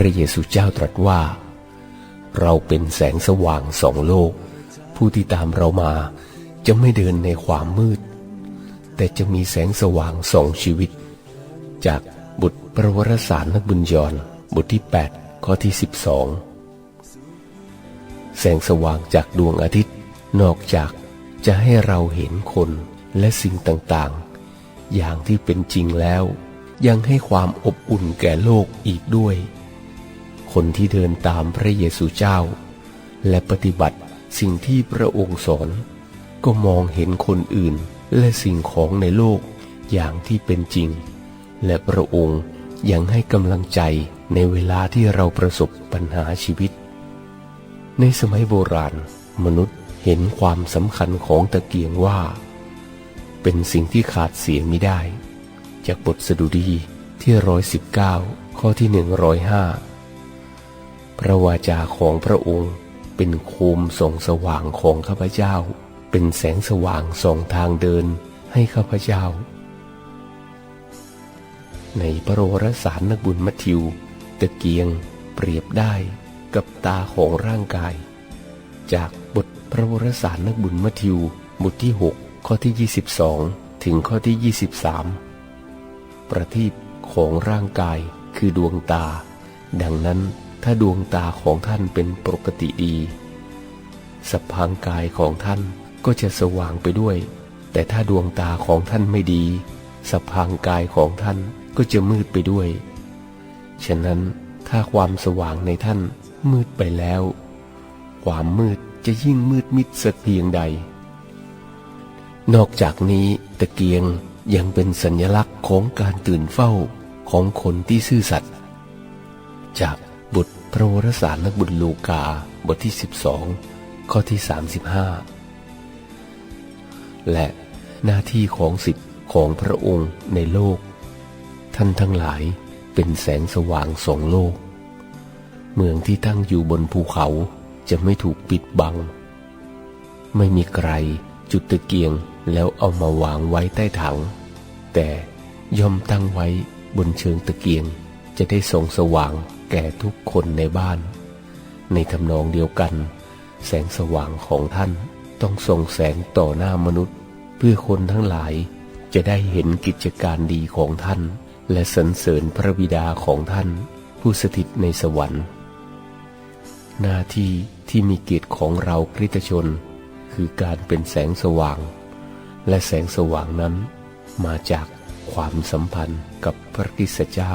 ระเยซูเจ้าตรัสว่า เราเป็นแสงสว่างสองโลก ผู้ที่ตามเรามาจะไม่เดินในความมืด แต่จะมีแสงสว่างสองชีวิต จากบุตรประวรสารนักบุญยอนบทที่ 8 ข้อที่ 12 แสงสว่างจากดวงอาทิตย์ นอกจากจะให้เราเห็นคนและสิ่งต่างๆ อย่างที่เป็นจริงแล้ว ยังให้ความอบอุ่นแก่โลกอีกด้วย คนที่เดินตามพระเยซูเจ้า และปฏิบัติสิ่งที่พระองค์สอน ก็มองเห็นคนอื่นและสิ่งของในโลกอย่างที่เป็นจริง และพระองค์ยังให้กำลังใจในเวลาที่เราประสบปัญหาชีวิต ในสมัยโบราณ มนุษย์เห็นความสำคัญของตะเกียงว่า เป็นสิ่งที่ขาดเสียไม่ได้ จากบทสดุดีที่ร้อยสิบเก้าข้อที่หนึ่งร้อยห้า พระวาจาของพระองค์ เป็นโคมส่องสว่างของข้าพเจ้า เป็นแสงสว่างส่องทางเดินให้ข้าพเจ้า ในพระวรสารนักบุญมัทธิว ตะเกียงเปรียบได้กับตาของร่างกาย จากบทพระวรสารนักบุญมัทธิวบทที่ 6 ข้อที่ 22 ถึงข้อที่ 23 ประทีปของร่างกายคือดวงตา ดังนั้น ถ้าดวงตาของท่านเป็นปกติดีสพางกายของท่านก็จะสว่างไปด้วย แต่ถ้าดวงตาของท่านไม่ดีสพางกายของท่านก็จะมืดไปด้วย ฉะนั้นถ้าความสว่างในท่านมืดไปแล้ว ความมืดจะยิ่งมืดมิดสักเพียงใด นอกจากนี้ตะเกียงยังเป็นสัญลักษณ์ของการตื่นเฝ้าของคนที่ซื่อสัตย์จาก บทพระวรสารนักบุญลูกาบทที่ 12 ข้อที่ 35 และหน้าที่ของสิทธิ์ของพระองค์ในโลก ท่านทั้งหลายเป็นแสงสว่างสองโลก เมืองที่ตั้งอยู่บนภูเขาจะไม่ถูกปิดบัง ไม่มีใครจุดตะเกียงแล้วเอามาวางไว้ใต้ถัง แต่ย่อมตั้งไว้บนเชิงตะเกียงจะได้ส่องสว่าง แก่ทุกคนในบ้าน ในทำนองเดียวกัน แสงสว่างของท่านต้องส่งแสงต่อหน้ามนุษย์ เพื่อคนทั้งหลายจะได้เห็นกิจการดีของท่าน และสรรเสริญพระบิดาของท่าน ผู้สถิตในสวรรค์ หน้าที่ที่มีเกียรติของเราคริสตชน คือการเป็นแสงสว่าง และแสงสว่างนั้นมาจากความสัมพันธ์กับพระคริสเจ้า